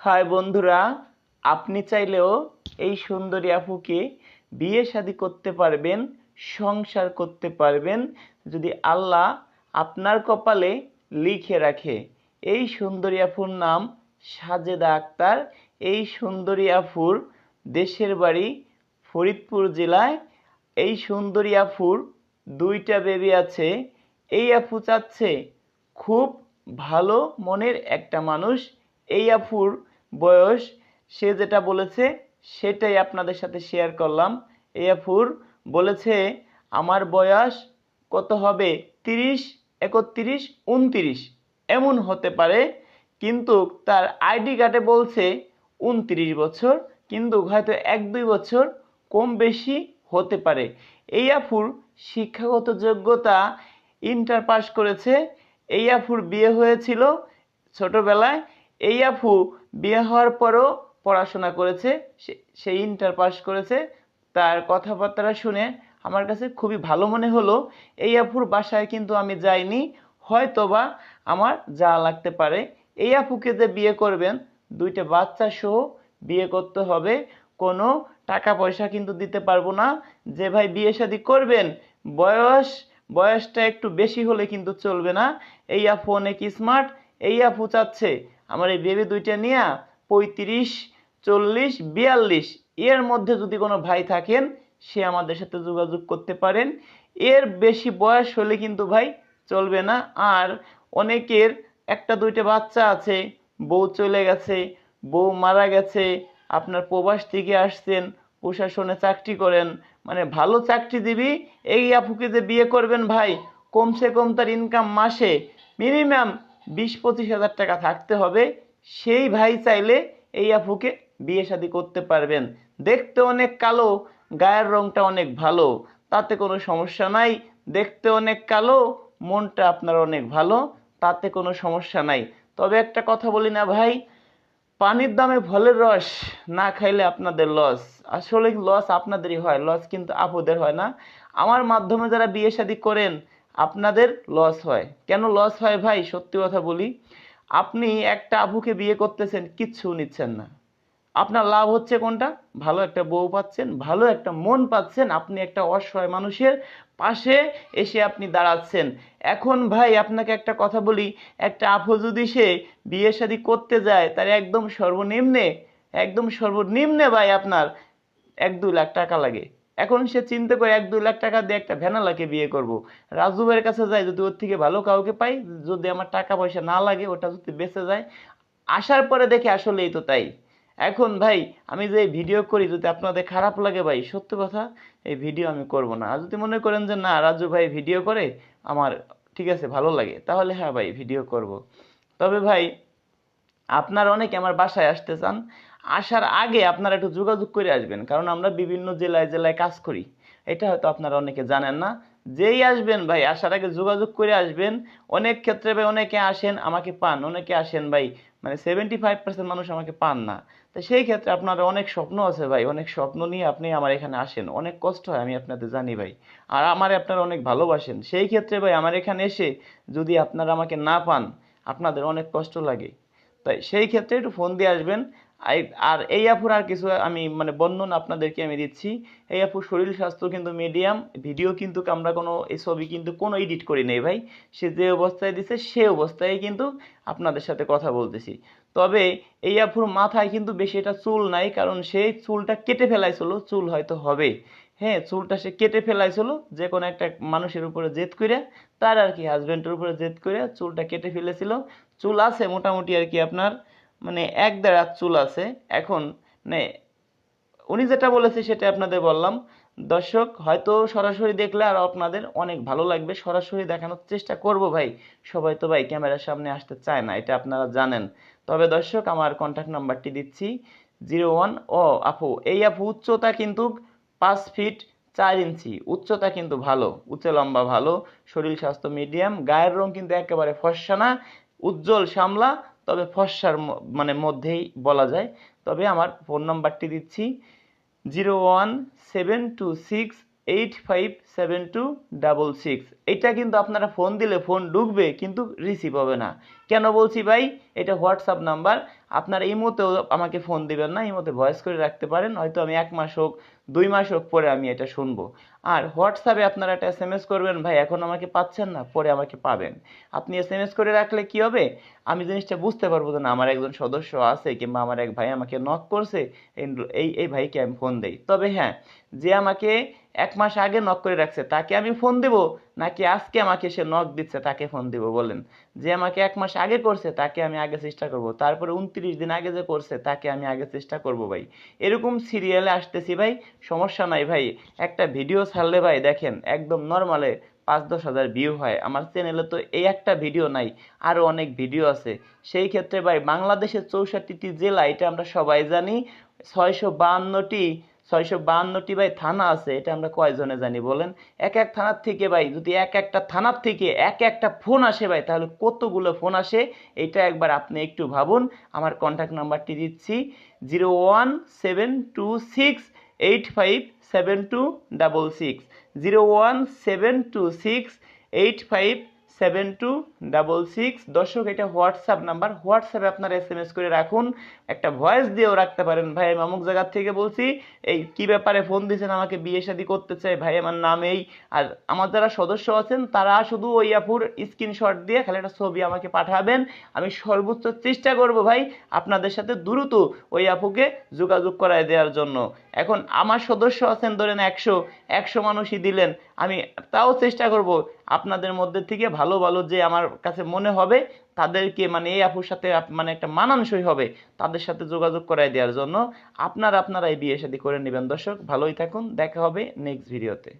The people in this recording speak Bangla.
হাই বন্ধুরা, আপনি চাইলেও এই সুন্দরী আপুকে বিয়ে শাদী করতে পারবেন, সংসার করতে পারবেন, যদি আল্লাহ আপনার কপালে লিখে রাখে। এই সুন্দরী আফুর নাম সাজেদা আক্তার। এই সুন্দরী আফুর দেশের বাড়ি ফরিদপুর জেলায়। এই সুন্দরী আফুর দুইটা বেবি আছে। এই আপু চাচ্ছে খুব ভালো মনের একটা মানুষ। এই আফুর বয়স, সে যেটা বলেছে সেটাই আপনাদের সাথে শেয়ার করলাম। এই আফুর বলেছে, আমার বয়স কত হবে? তিরিশ, একত্রিশ, উনতিরিশ। এমন হতে পারে, কিন্তু তার আইডি কার্ডে বলছে উনত্রিশ বছর, কিন্তু হয়তো এক, দুই বছর কম বেশি হতে পারে। এই আফুর শিক্ষাগত যোগ্যতা ইন্টার পাস করেছে। এই আফুর বিয়ে হয়েছিল ছোটবেলায় এই আফু বিয়ে হওয়ার পরও পড়াশোনা করেছে, সে- ইন্টার পাস করেছে। তার কথাবার্তা শুনে আমার কাছে খুবই ভালো মনে হলো, এই আফুর বাসায় কিন্তু আমি যাইনি, হয়তোবা আমার যা লাগতে পারে। এই আপুকে যে বিয়ে করবেন, দুইটা বাচ্চা সহ বিয়ে করতে হবে, কোনো টাকা পয়সা কিন্তু দিতে পারব না। যে ভাই বিয়ে শাদী করবেন, বয়স, বয়সটা একটু বেশি হলে কিন্তু চলবে না। এই আপু অনেক স্মার্ট এই আপু চাচ্ছে। আমার এই বেবি দুইটা নিয়ে পঁয়ত্রিশ, চল্লিশ, বিয়াল্লিশ এর মধ্যে যদি কোনো ভাই থাকেন, সে আমাদের সাথে যোগাযোগ করতে পারেন। এর বেশি বয়স হলে কিন্তু ভাই চলবে না। আর অনেকের একটা দুইটা বাচ্চা আছে, বউ চলে গেছে, বউ মারা গেছে, আপনার প্রবাস থেকে আসছেন, প্রশাসনে চাকরি করেন মানে ভালো চাকরিজীবী, এই আপুকে যে বিয়ে করবেন ভাই, কমসে কম তার ইনকাম মাসে মিনিমাম বিশ পঁচিশ হাজার টাকা থাকতে হবে। সেই ভাই চাইলে এই আপুকে বিয়ে শাদী করতে পারবেন। দেখতে অনেক কালো, গায়ের রংটা অনেক ভালো, তাতে কোনো সমস্যা নাই। দেখতে অনেক কালো, মনটা আপনার অনেক ভালো, তাতে কোনো সমস্যা নাই। তবে একটা কথা বলি না ভাই, পানির দামে ফলের রস না খাইলে আপনাদের লস। আসলে লস আপনাদেরই হয়, লস কিন্তু আপুদের হয় না। আমার মাধ্যমে যারা বিয়ে শাদী করেন আপনাদের লস হয়। কেন লস হয় ভাই? সত্যি কথা বলি, আপনি একটা আবুকে বিয়ে করতেছেন, কিচ্ছু নিচ্ছেন না। আপনার লাভ হচ্ছে কোনটা? ভালো একটা বউ পাচ্ছেন, ভালো একটা মন পাচ্ছেন, আপনি একটা অসহায় মানুষের পাশে এসে আপনি দাঁড়াচ্ছেন। এখন ভাই, আপনাকে একটা কথা বলি, একটা আপু যদি সে বিয়ে শাদী করতে যায়, তার একদম সর্বনিম্নে একদম সর্বনিম্নে ভাই আপনার এক দুই লাখ টাকা লাগে। এখন সে চিন্তা করে এক দুই লাখ টাকা দিয়ে একটা ভ্যানালাকে বিয়ে করব। রাজু ভাইয়ের কাছে যাই, যদি ওর থেকে ভালো কাউকে পাই, যদি আমার টাকা পয়সা না লাগে, ওটা যদি বেঁচে যায়, আসার পরে দেখে আসলেই তো তাই। এখন ভাই, আমি যে ভিডিও করি, যদি আপনাদের খারাপ লাগে ভাই, সত্য কথা, এই ভিডিও আমি করব না। আর যদি মনে করেন যে না, রাজু ভাই ভিডিও করে, আমার ঠিক আছে, ভালো লাগে, তাহলে হ্যাঁ ভাই ভিডিও করব। তবে ভাই, আপনার অনেকে আমার বাসায় আসতে চান আসার আগে আপনারা একটু যোগাযোগ করে আসবেন, কারণ আমরা বিভিন্ন জেলায় জেলায় কাজ করি। এটা হয়তো আপনারা অনেকে জানেন না। যেই আসবেন ভাই, আসার আগে যোগাযোগ করে আসবেন। অনেক ক্ষেত্রে ভাই, অনেকে আসেন, আমাকে পান। অনেকে আসেন ভাই মানে সেভেন্টি ফাইভ পার্সেন্ট মানুষ আমাকে পান না। তো সেই ক্ষেত্রে আপনার অনেক স্বপ্ন আছে ভাই, অনেক স্বপ্ন নিয়ে আপনি আমার এখানে আসেন। অনেক কষ্ট হয়, আমি আপনাদের জানি ভাই। আর আমার আপনারা অনেক ভালোবাসেন। সেই ক্ষেত্রে ভাই, আমার এখানে এসে যদি আপনারা আমাকে না পান, আপনাদের অনেক কষ্ট লাগে। তাই সেই ক্ষেত্রে একটু ফোন দিয়ে আসবেন। আর এই আপুর আর কিছু আমি মানে বর্ণনা আপনাদেরকে আমি দিচ্ছি। এই আপুর শরীর স্বাস্থ্য কিন্তু মিডিয়াম ভিডিও কিন্তু আমরা কোনো, এই ছবি কিন্তু কোনো এডিট করি নেই ভাই। সে যে অবস্থায় দিছে, সে অবস্থায় কিন্তু আপনাদের সাথে কথা বলতেছি। তবে এই আপুর মাথায় কিন্তু বেশি এটা চুল নাই, কারণ সেই চুলটা কেটে ফেলাইছিল, চুল হয়তো হবে। হ্যাঁ চুলটা সে কেটে ফেলাইছিল, যে কোনো একটা মানুষের উপরে জেদ করে তার আর কি হাজবেন্ডের উপরে জেদ করে চুলটা কেটে ফেলেছিল। চুল আছে মোটামুটি আর কি আপনার মানে এক দেড় চুল আছে। এখন মানে উনি যেটা বলেছে সেটা আপনাদের বললাম। দর্শক, হয়তো সরাসরি দেখলে আর আপনাদের অনেক ভালো লাগবে। সরাসরি দেখানোর চেষ্টা করব ভাই। সবাই তো ভাই ক্যামেরার সামনে আসতে চায় না, এটা আপনারা জানেন। তবে দর্শক, আমার কন্ট্যাক্ট নাম্বারটি দিচ্ছি। জিরো ওয়ান, ও আপু, এই আপু উচ্চতা কিন্তু পাঁচ ফিট চার ইঞ্চি। উচ্চতা কিন্তু ভালো উচ্চ লম্বা ভালো। শরীর স্বাস্থ্য মিডিয়াম গায়ের রং কিন্তু একেবারে ফর্সা না। উজ্জ্বল শ্যামলা তবে ফর্সার মানে মধ্যেই বলা যায়। তবে আমার ফোন নাম্বারটি দিচ্ছি zero one seven two six eight five seven two double six এটা কিন্তু আপনারা ফোন দিলে ফোন ঢুকবে কিন্তু রিসিভ হবে না। কেন বলছি ভাই? এটা হোয়াটসঅ্যাপ নাম্বার আপনার এই মুহূর্তেও আমাকে ফোন দিবেন না, এই মুহূর্তে ভয়েস করে রাখতে পারেন, হয়তো আমি এক মাস হোক, দুই মাস হোক পরে আমি এটা শুনব। আর হোয়াটসঅ্যাপে আপনারা একটা এস এম এস করবেন, ভাই, এখন আমাকে পাচ্ছেন না, পরে আমাকে পাবেন। আপনি এস এম এস করে রাখলে কি হবে? আমি জিনিসটা বুঝতে পারব না, আমার একজন সদস্য আছে কিংবা আমার এক ভাই আমাকে নক করছে, এই এই ভাইকে আমি ফোন দেই। তবে হ্যাঁ যে আমাকে এক মাস আগে নক করে রাখছে, তাকে আমি ফোন দেব নাকি আজকে আমাকে সে নক দিচ্ছে, তাকে ফোন দিব, বলেন। যে আমাকে এক মাস আগে করছে, তাকে আমি আগে চেষ্টা করব। তারপরে উনত্রিশ দিন আগে যে করছে, তাকে আমি আগে চেষ্টা করব ভাই। এরকম সিরিয়ালে আসতেছি ভাই, সমস্যা নাই ভাই। একটা ভিডিও ছাড়লে ভাই, দেখেন, একদম নর্মালে পাঁচ দশ হাজার ভিউ হয়। আমার চ্যানেলে তো এই একটা ভিডিও নাই আরও অনেক ভিডিও আছে। সেই ক্ষেত্রে ভাই, বাংলাদেশের চৌষট্টিটি জেলা, এটা আমরা সবাই জানি, ছয়শো বাহান্নটি ছয়শো বাহান্নটি ভাই থানা আছে, এটা আমরা কয়জনে জানি বলেন? এক এক থানার থেকে ভাই, যদি এক একটা থানার থেকে এক একটা ফোন আসে ভাই, তাহলে কতগুলো ফোন আসে? এটা একবার আপনি একটু ভাবুন। আমার কন্ট্যাক্ট নাম্বারটি দিচ্ছি, zero one seven two six eight five seven two double six, zero one seven two six eight five seven two double six দর্শক, এটা হোয়াটসঅ্যাপ নাম্বার। হোয়াটসঅ্যাপে আপনারা এস এম এস করে রাখুন। একটা ভয়েস দিয়েও রাখতে পারেন। ভাই, আমি অমুক জায়গার থেকে বলছি, এই কি ব্যাপারে ফোন দিয়েছেন, আমাকে বিয়ে শাদী করতে চাই ভাই, আমার নাম এই। আর আমার যারা সদস্য আছেন, তারা শুধু ওই আপুর স্ক্রিনশট দিয়ে খালি একটা ছবি আমাকে পাঠাবেন। আমি সর্বোচ্চ চেষ্টা করব, ভাই, আপনাদের সাথে দ্রুত ওই আপুকে যোগাযোগ করায় দেওয়ার জন্য। এখন আমার সদস্য আছেন, ধরেন একশো। একশো মানুষই দিলেন। আমি তাও চেষ্টা করব আপনাদের মধ্যে থেকে ভালো ভালো যে আমার কাছে মনে হবে, তাদেরকে মানে এই আপুর সাথে মানে একটা মানানসই হবে, তাদের সাথে যোগাযোগ করাই দেওয়ার জন্য আপনার আপনারাই বিয়ে শাদী করে নেবেন। দর্শক, ভালোই থাকুন। দেখা হবে নেক্সট ভিডিওতে